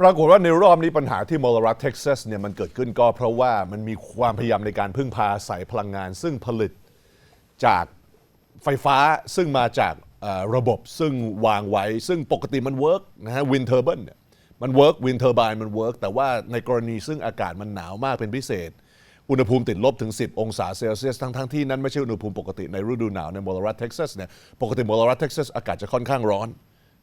ปรากฏว่าในรอบนี้ปัญหาที่มอลรัฐเท็กซัสเนี่ยมันเกิดขึ้นก็เพราะว่ามันมีความพยายามในการพึ่งพาอายพลังงาน ซึ่งผลิตจากไฟฟ้าซึ่งมาจากระบบซึ่งวางไว้ ซึ่งปกติมันเวิร์กนะฮะวินเทอร์เบิลเนี่ยมันเวิร์กวินเทอร์บายมันเวิร์กแต่ว่าในกรณีซึ่งอากาศมันหนาวมากเป็นพิเศษ อุณหภูมิติดลบถึง 10 องศาเซลเซียสทั้งทั้งๆที่นั้นไม่ใช่อุณหภูมิปกติในฤดูหนาวในมอลรัฐเท็กซัสเนี่ยปกติมอลรัฐเท็กซัสอากาศจะค่อนข้างร้อน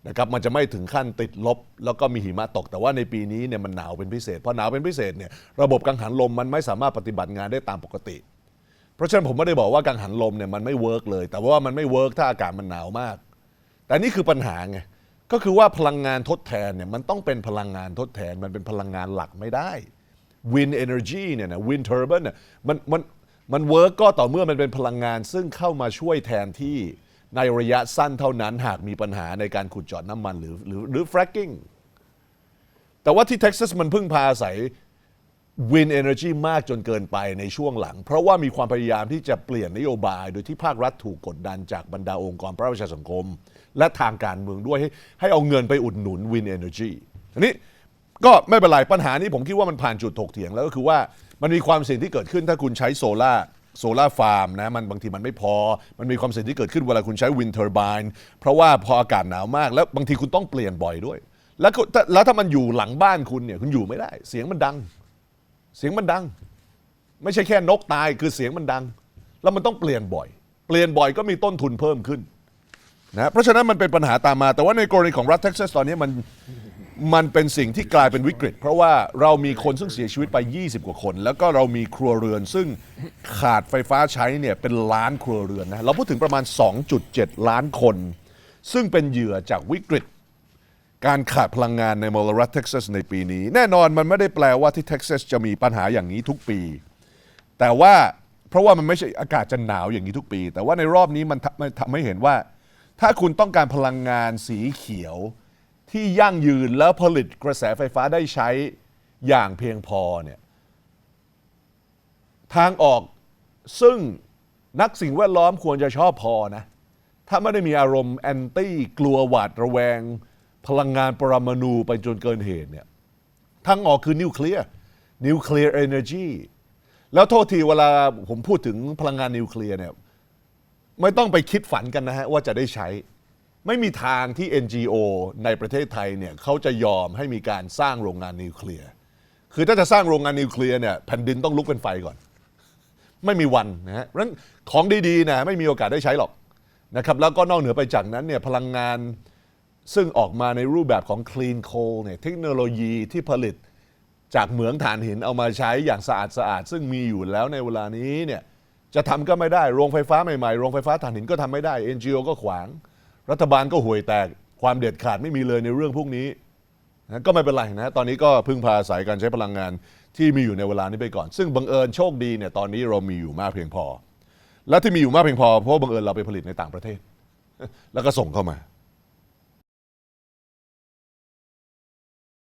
นะครับมันจะไม่ถึงขั้นติดลบ แล้วก็มีหิมะตก แต่ว่าในปีนี้เนี่ยมันหนาวเป็นพิเศษพอหนาวเป็นพิเศษเนี่ยระบบกังหันลมมันไม่สามารถปฏิบัติงานได้ตามปกติ เพราะฉะนั้นผมไม่ได้บอกว่ากังหันลมเนี่ยมันไม่เวิร์กเลย แต่ว่ามันไม่เวิร์กถ้าอากาศมันหนาวมาก แต่นี่คือปัญหาไงก็คือว่าพลังงานทดแทนเนี่ยมันต้องเป็นพลังงานทดแทนมันเป็นพลังงานหลักไม่ได้ Wind Energy เนี่ยนะ Wind Turbine เนี่ยมันมันมันเวิร์กก็ต่อเมื่อมันเป็นพลังงานซึ่งเข้ามาช่วยแทนที่ ในระยะสั้นเท่านั้นหากมีปัญหาในการขุดเจาะน้ำมันหรือหรือหรือ fracking แต่ว่าที่เท็กซัสมันพึ่งพาอาศัย Wind Energy มากจนเกินไปในช่วงหลัง เพราะว่ามีความพยายามที่จะเปลี่ยนนโยบาย โดยที่ภาครัฐถูกกดดันจากบรรดาองค์กรประชาสังคม และทางการเมืองด้วยให้ให้เอาเงินไปอุดหนุน Wind Energy อันนี้ก็ไม่เป็นไรปัญหานี้ผมคิดว่ามันผ่านจุดถกเถียงแล้วก็คือว่ามันมีความเสี่ยงที่เกิดขึ้นถ้าคุณใช้โซลาร์ โซลาร์ฟาร์มนะมันบางทีมันไม่พอ มันมีความเสี่ยงที่เกิดขึ้นเวลาคุณใช้วินเทอร์บายเพราะว่าพออากาศหนาวมาก แล้วบางทีคุณต้องเปลี่ยนบ่อยด้วย แล้วก็แล้วถ้ามันอยู่หลังบ้านคุณเนี่ยคุณอยู่ไม่ได้ เสียงมันดัง เสียงมันดัง ไม่ใช่แค่นกตายคือเสียงมันดัง แล้วมันต้องเปลี่ยนบ่อย เปลี่ยนบ่อยก็มีต้นทุนเพิ่มขึ้น นะเพราะฉะนั้นมันเป็นปัญหาตามมา แต่ว่าในกรณีของรัฐเท็กซัสตอนนี้มันมันเป็นสิ่งที่กลายเป็นวิกฤต เพราะว่าเรามีคนซึ่งเสียชีวิตไป 20 กว่าคน แล้วก็เรามีครัวเรือนซึ่งขาดไฟฟ้าใช้เนี่ยเป็นล้านครัวเรือนนะเราพูดถึงประมาณ 2.7 ล้านคน ซึ่งเป็นเหยื่อจากวิกฤต การขาดพลังงานในมลรัฐเท็กซัสในปีนี้ แน่นอนมันไม่ได้แปลว่าที่เท็กซัสจะมีปัญหาอย่างนี้ทุกปี แต่ว่าเพราะว่ามันไม่ใช่อากาศจะหนาวอย่างนี้ทุกปี แต่ว่าในรอบนี้มันทำมันทำให้เห็นว่า ถ้าคุณต้องการพลังงานสีเขียวที่ยั่งยืนแล้วผลิตกระแสไฟฟ้าได้ใช้อย่างเพียงพอเนี่ยทางออกซึ่งนักสิ่งแวดล้อมควรจะชอบพอนะ ถ้าไม่ได้มีอารมณ์แอนตี้กลัวหวาดระแวง พลังงานปรมาณูไปจนเกินเหตุเนี่ยทางออกคือนิวเคลียร์นิวเคลียร์เอเนอจีแล้วโทษทีเวลาผมพูดถึงพลังงานนิวเคลียร์เนี่ย ไม่ต้องไปคิดฝันกันนะฮะว่าจะได้ใช้ ไม่มีทางที่ NGO ในประเทศไทยเนี่ยเขาจะยอมให้มีการสร้างโรงงานนิวเคลียร์คือถ้าจะสร้างโรงงานนิวเคลียร์เนี่ยแผ่นดินต้องลุกเป็นไฟก่อน ไม่มีวันนะฮะเพราะฉะนั้นของดีๆนะไม่มีโอกาสได้ใช้หรอกนะครับแล้วก็นอกเหนือไปจากนั้นเนี่ยพลังงานซึ่งออกมาในรูปแบบของ clean coal เนี่ยเทคโนโลยีที่ผลิตจากเหมืองถ่านหินเอามาใช้อย่างสะอาดสะอาดๆซึ่งมีอยู่แล้วในเวลานี้เนี่ย จะทำก็ไม่ได้ โรงไฟฟ้าใหม่ๆ โรงไฟฟ้าถ่านหินก็ทำไม่ได้ NGO ก็ขวาง รัฐบาลก็ห่วยแตก ความเด็ดขาดไม่มีเลยในเรื่องพวกนี้นะก็ไม่เป็นไรนะ ตอนนี้ก็พึ่งพาอาศัยการใช้พลังงานที่มีอยู่ในเวลานี้ไปก่อน ซึ่งบังเอิญโชคดีเนี่ยตอนนี้เรามีอยู่มากเพียงพอ และที่มีอยู่มากเพียงพอเพราะบังเอิญเราไปผลิตในต่างประเทศ แล้วก็ส่งเข้ามา